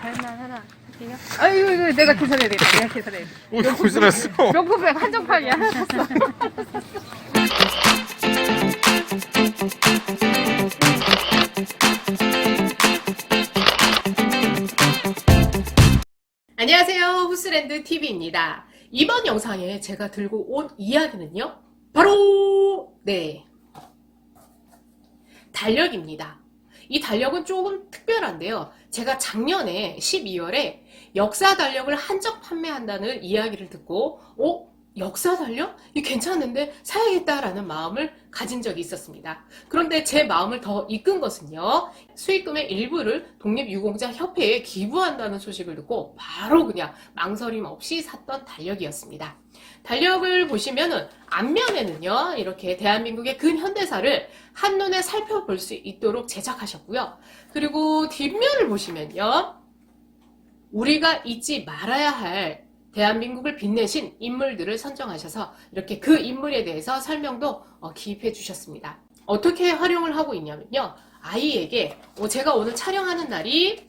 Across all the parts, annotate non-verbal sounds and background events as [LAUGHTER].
잘만 하나 할게요. 아이고 이거 내가 계산해야 돼. 내가 계산해야 돼. 왜 고생했어? 명품백 한정판이야. [LAUGHS] 안녕하세요. 후스랜드 TV입니다. 이번 영상에 제가 들고 온 이야기는요. 바로 네 달력입니다. 이 달력은 조금 특별한데요. 제가 작년에 12월에 역사 달력을 한정 판매한다는 이야기를 듣고 어? 역사 달력? 이 괜찮은데 사야겠다라는 마음을 가진 적이 있었습니다. 그런데 제 마음을 더 이끈 것은요. 수익금의 일부를 독립유공자 협회에 기부한다는 소식을 듣고 바로 그냥 망설임 없이 샀던 달력이었습니다. 달력을 보시면은 앞면에는요, 이렇게 대한민국의 근현대사를 한눈에 살펴볼 수 있도록 제작하셨고요. 그리고 뒷면을 보시면요, 우리가 잊지 말아야 할 대한민국을 빛내신 인물들을 선정하셔서 이렇게 그 인물에 대해서 설명도 어, 기입해 주셨습니다. 어떻게 활용을 하고 있냐면요. 아이에게 어, 제가 오늘 촬영하는 날이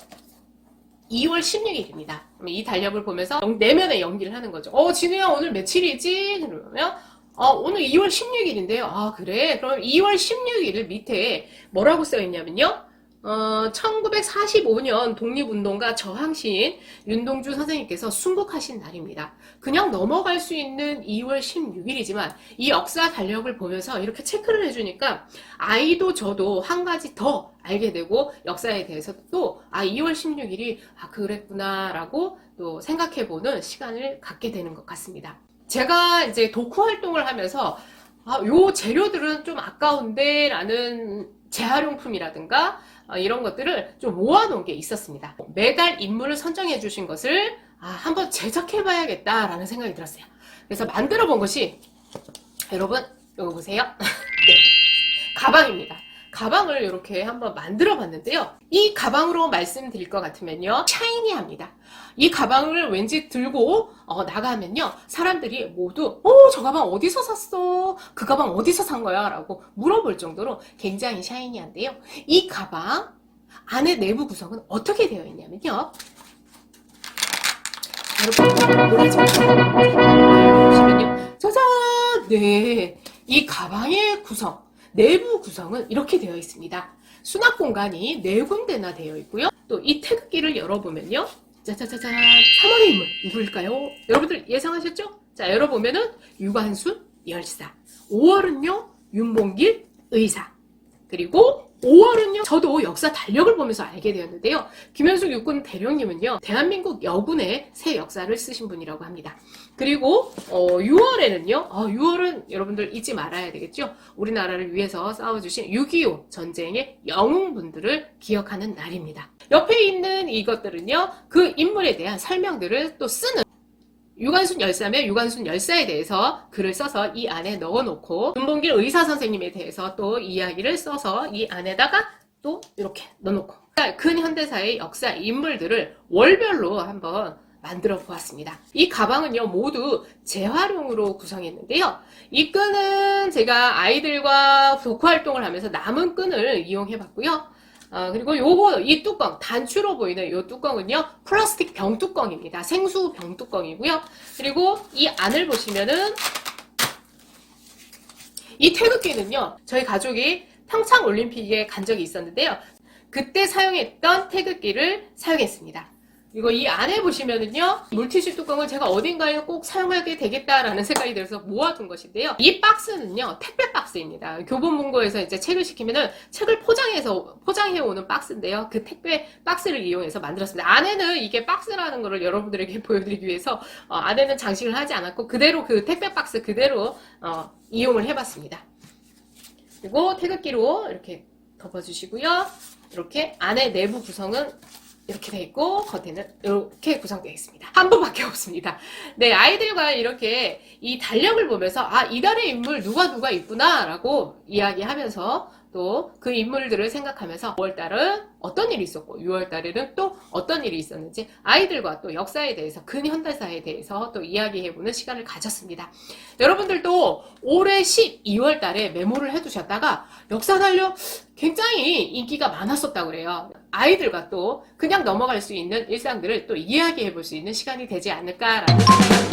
2월 16일입니다. 이 달력을 보면서 영- 내면의 연기를 하는 거죠. 어, 진우야 오늘 며칠이지? 그러면 어, 오늘 2월 16일인데요. 아, 그래? 그럼 2월 16일 밑에 뭐라고 써 있냐면요. 어, 1945년 독립운동가 저항시인 윤동주 선생님께서 순국하신 날입니다. 그냥 넘어갈 수 있는 2월 16일이지만 이 역사 달력을 보면서 이렇게 체크를 해주니까 아이도 저도 한 가지 더 알게 되고 역사에 대해서 또 아, 2월 16일이 아, 그랬구나라고 또 생각해보는 시간을 갖게 되는 것 같습니다. 제가 이제 독후 활동을 하면서 아, 요 재료들은 좀 아까운데 라는 재활용품이라든가 어, 이런 것들을 좀 모아놓은 게 있었습니다. 매달 인물을 선정해 주신 것을 아, 한번 제작해 봐야겠다라는 생각이 들었어요. 그래서 만들어 본 것이 여러분 이거 보세요. [LAUGHS] 네. 가방입니다. 가방을 이렇게 한번 만들어 봤는데요. 이 가방으로 말씀드릴 것 같으면요. 샤이니합니다. 이 가방을 왠지 들고 어, 나가면요. 사람들이 모두 어, 저 가방 어디서 샀어? 그 가방 어디서 산 거야? 라고 물어볼 정도로 굉장히 샤이니한데요. 이 가방 안에 내부 구성은 어떻게 되어 있냐면요. 마시고 보시면요. 짜잔! 네. 이 가방의 구성, 내부 구성은 이렇게 되어 있습니다. 수납 공간이 네 군데나 되어 있고요. 또 이 태극기를 열어보면요. 짜자자잔. 3월의 인물 누구일까요? 여러분들 예상하셨죠? 자, 열어보면은 유관순 열사. 5월은요, 윤봉길 의사. 그리고 5월은요, 저도 역사 달력을 보면서 알게 되었는데요. 김현숙 육군 대령님은요, 대한민국 여군의 새 역사를 쓰신 분이라고 합니다. 그리고 어, 6월에는요, 어, 6월은 여러분들 잊지 말아야 되겠죠? 우리나라를 위해서 싸워주신 6.25 전쟁의 영웅분들을 기억하는 날입니다. 옆에 있는 이것들은요, 그 인물에 대한 설명들을 또 쓰는 유관순 열사면 유관순 열사에 대해서 글을 써서 이 안에 넣어놓고 윤봉길 의사 선생님에 대해서 또 이야기를 써서 이 안에다가 또 이렇게 넣어놓고 그러니까 근현대사의 역사 인물들을 월별로 한번 만들어 보았습니다. 이 가방은요 모두 재활용으로 구성했는데요. 이 끈은 제가 아이들과 독후 활동을 하면서 남은 끈을 이용해 봤고요. 어, 그리고 요거, 이 뚜껑, 단추로 보이는 요 뚜껑은요, 플라스틱 병 뚜껑입니다. 생수 병 뚜껑이고요. 그리고 이 안을 보시면은, 이 태극기는요, 저희 가족이 평창 올림픽에 간 적이 있었는데요. 그때 사용했던 태극기를 사용했습니다. 그리고 이 안에 보시면은요, 물티슈 뚜껑을 제가 어딘가에 꼭 사용하게 되겠다라는 [LAUGHS] 생각이 들어서 모아둔 것인데요. 이 박스는요, 택배 박스입니다. 교보문고에서 이제 책을 시키면은 책을 포장해서, 포장해 오는 박스인데요. 그 택배 박스를 이용해서 만들었습니다. 안에는 이게 박스라는 거를 여러분들에게 [LAUGHS] 보여드리기 위해서, 어, 안에는 장식을 하지 않았고, 그대로 그 택배 박스 그대로, 어, 이용을 해봤습니다. 그리고 태극기로 이렇게 덮어주시고요. 이렇게 안에 내부 구성은 이렇게 돼 있고 겉에는 이렇게 구성되어 있습니다. 한 부밖에 없습니다. 네, 아이들과 이렇게 이 달력을 보면서 아, 이달의 인물 누가 누가 있구나라고 이야기하면서 또 그 인물들을 생각하면서 5월달은 어떤 일이 있었고 6월달에는 또 어떤 일이 있었는지 아이들과 또 역사에 대해서 근현대사에 대해서 또 이야기해보는 시간을 가졌습니다. 여러분들도 올해 12월달에 메모를 해두셨다가 역사 달력 굉장히 인기가 많았었다고 그래요. 아이들과 또 그냥 넘어갈 수 있는 일상들을 또 이야기해볼 수 있는 시간이 되지 않을까라는 생각이 듭니다.